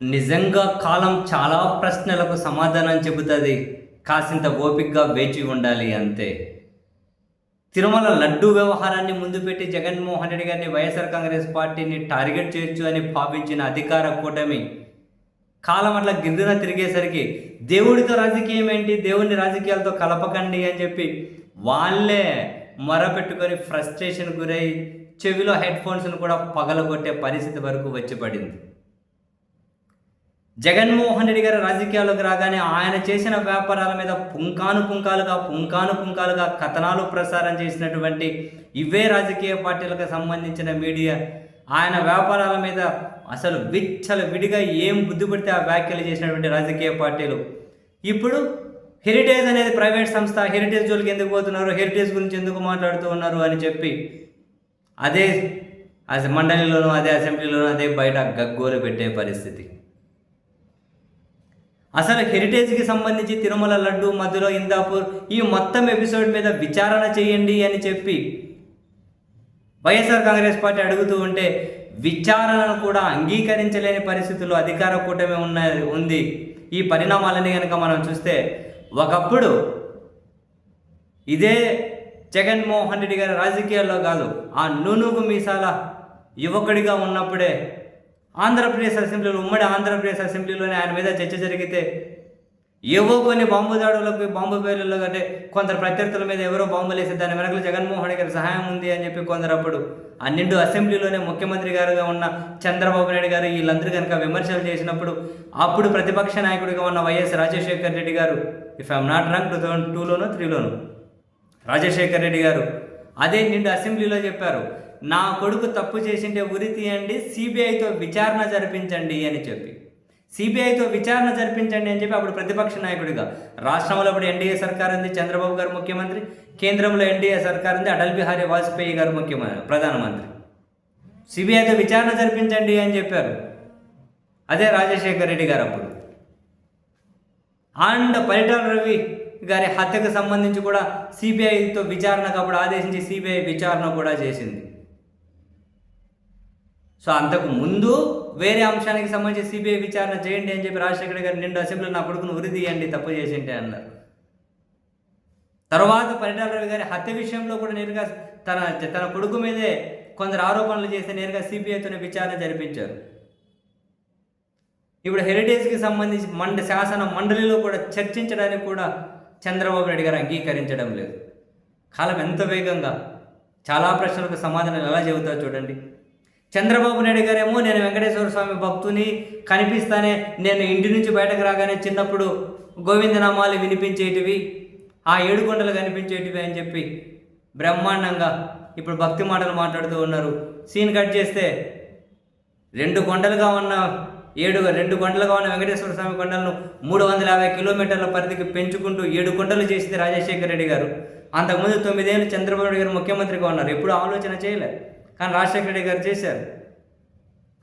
నిజంగా కాలం చాలా ప్రశ్నలకు సమాధానం చెబుతుంది. కాసింత ఓపికగా వేచి ఉండాలి అంతే. తిరుమల లడ్డూ వ్యవహారాన్ని ముందు పెట్టి జగన్మోహన్ రెడ్డి గారిని వైఎస్ఆర్ కాంగ్రెస్ పార్టీని టార్గెట్ చేయొచ్చు అని భావించిన అధికార కూటమి కాలం అట్లా గిర్రున తిరిగేసరికి దేవుడితో రాజకీయం ఏంటి? దేవుడిని రాజకీయాలతో కలపకండి అని చెప్పి వాళ్ళే మొరపెట్టుకొని ఫ్రస్ట్రేషన్ గురై చెవిలో హెడ్ ఫోన్స్ను కూడా పగలగొట్టే పరిస్థితి వరకు వచ్చి పడింది. జగన్మోహన్ రెడ్డి గారు రాజకీయాల్లోకి రాగానే ఆయన చేసిన వ్యాపారాల మీద పుంకాను పుంకాలుగా పుంకాను పుంకాలుగా కథనాలు ప్రసారం చేసినటువంటి ఇవే రాజకీయ పార్టీలకు సంబంధించిన మీడియా. ఆయన వ్యాపారాల మీద అసలు విచ్చల విడిగా ఏం బుద్ధి పడితే ఆ వ్యాఖ్యలు చేసినటువంటి రాజకీయ పార్టీలు. ఇప్పుడు హెరిటేజ్ అనేది ప్రైవేట్ సంస్థ హెరిటేజ్ జోలికి ఎందుకు పోతున్నారు హెరిటేజ్ గురించి ఎందుకు మాట్లాడుతూ ఉన్నారు అని చెప్పి అదే అస- మండలిలోనూ అదే అసెంబ్లీలోనూ అదే బయట గగ్గోలు పెట్టే పరిస్థితి. అసలు హెరిటేజ్కి సంబంధించి తిరుమల లడ్డు మధ్యలో ఇందాపూర్ ఈ మొత్తం ఎపిసోడ్ మీద విచారణ చేయండి అని చెప్పి వైఎస్ఆర్ కాంగ్రెస్ పార్టీ అడుగుతూ ఉంటే విచారణను కూడా అంగీకరించలేని పరిస్థితుల్లో అధికార కూటమి ఉన్న ఉంది. ఈ పరిణామాలని కనుక మనం చూస్తే ఒకప్పుడు ఇదే జగన్మోహన్ రెడ్డి గారి రాజకీయాల్లో కాదు ఆ నూనుగు మీసాల యువకుడిగా ఉన్నప్పుడే ఆంధ్రప్రదేశ్ అసెంబ్లీలో ఉమ్మడి ఆంధ్రప్రదేశ్ అసెంబ్లీలోనే ఆయన మీద చర్చ జరిగితే ఏవో కొన్ని బాంబు దాడులకు బాంబు పేర్లలో అంటే కొందరు ప్రత్యర్థుల మీద ఎవరో బాంబులు వేసి దాని వెనకలు జగన్మోహన్ గారి సహాయం ఉంది అని చెప్పి కొందరు అప్పుడు ఆ నిండు అసెంబ్లీలోనే ముఖ్యమంత్రి గారుగా ఉన్న చంద్రబాబు నాయుడు గారు వీళ్ళందరూ కనుక విమర్శలు చేసినప్పుడు అప్పుడు ప్రతిపక్ష నాయకుడిగా ఉన్న వైఎస్ రాజశేఖర్ రెడ్డి గారు if I'm not wrong two thousand టూలోనో త్రీలోను రాజశేఖర్ రెడ్డి గారు అదే నిండు అసెంబ్లీలో చెప్పారు. నా కొడుకు తప్పు చేసిండే ఉరి తీయండి సిబిఐతో విచారణ జరిపించండి అని చెప్పి. సిబిఐతో విచారణ జరిపించండి అని చెప్పి అప్పుడు ప్రతిపక్ష నాయకుడిగా. రాష్ట్రంలో అప్పుడు ఎన్డీఏ సర్కార్ ఉంది చంద్రబాబు గారు ముఖ్యమంత్రి. కేంద్రంలో ఎన్డీఏ సర్కార్ ఉంది అటల్ బిహారీ వాజ్పేయి గారు ముఖ్యమంత్రి ప్రధానమంత్రి. సిబిఐతో విచారణ జరిపించండి అని చెప్పారు. అదే రాజశేఖర్ రెడ్డి గారు అప్పుడు. అండ్ పరిటాల రవి గారి హత్యకు సంబంధించి కూడా సిబిఐతో విచారణకు అప్పుడు ఆదేశించి సిబిఐ విచారణ కూడా చేసింది. సో అంతకు ముందు వేరే అంశానికి సంబంధించి సిబిఐ విచారణ చేయండి అని చెప్పి రాజశేఖర్ గారు నిండు అసెంబ్లీలో నా కొడుకును ఉరి తీయండి తప్పు చేసింటే అన్నారు. తర్వాత పరిటాల గారి హత్య విషయంలో కూడా నేరుగా తన తన కొడుకు మీదే కొందరు ఆరోపణలు చేస్తే నేరుగా సిబిఐతోనే విచారణ జరిపించారు. ఇప్పుడు హెరిటేజ్కి సంబంధించి మండ శాసన మండలిలో కూడా చర్చించడానికి కూడా చంద్రబాబు నాయుడు గారు అంగీకరించడం లేదు. కాలం ఎంత వేగంగా చాలా ప్రశ్నలకు సమాధానాలు ఎలా చెబుతారు చూడండి. చంద్రబాబు నాయుడు గారేమో నేను వెంకటేశ్వర స్వామి భక్తుని కనిపిస్తానే నేను ఇంటి నుంచి బయటకు రాగానే చిన్నప్పుడు గోవిందనామాలు వినిపించేటివి ఆ ఏడుకొండలు కనిపించేటివి అని చెప్పి బ్రహ్మాండంగా ఇప్పుడు భక్తి మాటలు మాట్లాడుతూ ఉన్నారు. సీన్ కట్ చేస్తే రెండు కొండలుగా ఉన్న ఏడు రెండు కొండలుగా ఉన్న వెంకటేశ్వర స్వామి కొండలను మూడు వందల యాభై కిలోమీటర్ల పరిధికి పెంచుకుంటూ ఏడు కొండలు చేసింది రాజశేఖర రెడ్డి గారు. అంతకుముందు తొమ్మిదేళ్ళు చంద్రబాబు నాయుడు గారు ముఖ్యమంత్రిగా ఉన్నారు. ఎప్పుడు ఆలోచన చేయలే. కానీ రాజశేఖర రెడ్డి గారు చేశారు.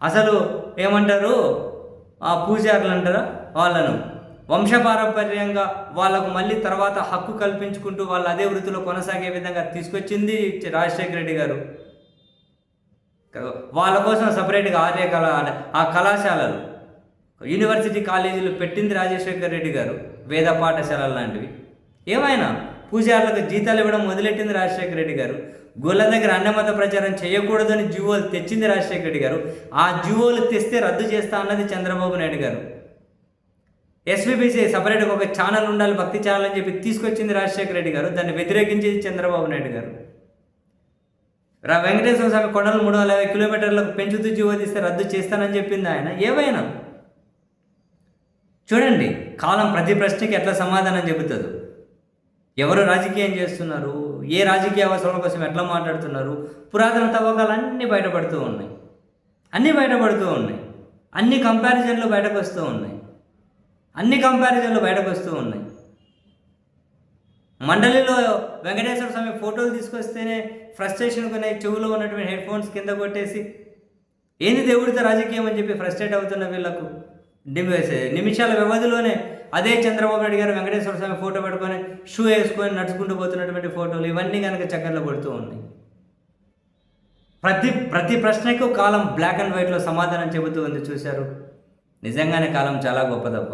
అసలు ఏమంటారు? ఆ పూజారులు అంటారా? వాళ్ళను. వంశపారంపర్యంగా వాళ్ళకు మళ్ళీ తర్వాత హక్కు కల్పించుకుంటూ వాళ్ళు అదే వృత్తిలో కొనసాగే విధంగా తీసుకొచ్చింది రాజశేఖర రెడ్డి గారు. వాళ్ళ కోసం సపరేట్గా ఆర్య కళ ఆ కళాశాలలు. యూనివర్సిటీ కాలేజీలు పెట్టింది రాజశేఖర రెడ్డి గారు వేద పాఠశాలలు లాంటివి. ఏమైనా? పూజారులకు జీతాలు ఇవ్వడం మొదలెట్టింది రాజశేఖర రెడ్డి గారు. గుళ్ళ దగ్గర అన్నమత ప్రచారం చేయకూడదని జీవోలు తెచ్చింది రాజశేఖర రెడ్డి గారు. ఆ జీవోలు తెస్తే రద్దు చేస్తా అన్నది చంద్రబాబు నాయుడు గారు. ఎస్విబిసి సపరేట్గా ఒక ఛానల్ ఉండాలి భక్తి ఛానల్ అని చెప్పి తీసుకొచ్చింది రాజశేఖర రెడ్డి గారు. దాన్ని వ్యతిరేకించేది చంద్రబాబు నాయుడు గారు. రా వెంకటేశ్వర స్వామి కొండలు మూడు వందల యాభై కిలోమీటర్లకు పెంచుతూ జీవో తీస్తే రద్దు చేస్తానని చెప్పింది ఆయన. ఏవైనా? చూడండి కాలం ప్రతి ప్రశ్నకి ఎట్లా సమాధానం చెబుతుంది. ఎవరు రాజకీయం చేస్తున్నారు? ఏ రాజకీయ అవసరాల కోసం ఎట్లా మాట్లాడుతున్నారు? పురాతన తవ్వకాలు అన్నీ బయటపడుతూ ఉన్నాయి. అన్నీ బయటపడుతూ ఉన్నాయి. అన్ని కంపారిజన్లు బయటకు వస్తూ ఉన్నాయి. అన్ని కంపారిజన్లు బయటకు వస్తూ ఉన్నాయి. మండలిలో వెంకటేశ్వర స్వామి ఫోటోలు తీసుకొస్తేనే ఫ్రస్ట్రేషన్ కొన్ని చెవులో ఉన్నటువంటి హెడ్ ఫోన్స్ కింద కొట్టేసి ఏంది దేవుడితో రాజకీయం అని చెప్పి ఫ్రస్ట్రేట్ అవుతున్న వీళ్ళకు? నిమిషాల వ్యవధిలోనే అదే చంద్రబాబు నాయుడు గారు వెంకటేశ్వర స్వామి ఫోటో పెట్టుకొని షూ వేసుకొని నడుచుకుంటూ పోతున్నటువంటి ఫోటోలు ఇవన్నీ కనుక చక్కర్లో పడుతూ ఉన్నాయి ప్రతి ప్రతి ప్రశ్నకు కాలం బ్లాక్ అండ్ వైట్లో సమాధానం చెబుతూ ఉంది చూశారు. నిజంగానే కాలం చాలా గొప్పదప్ప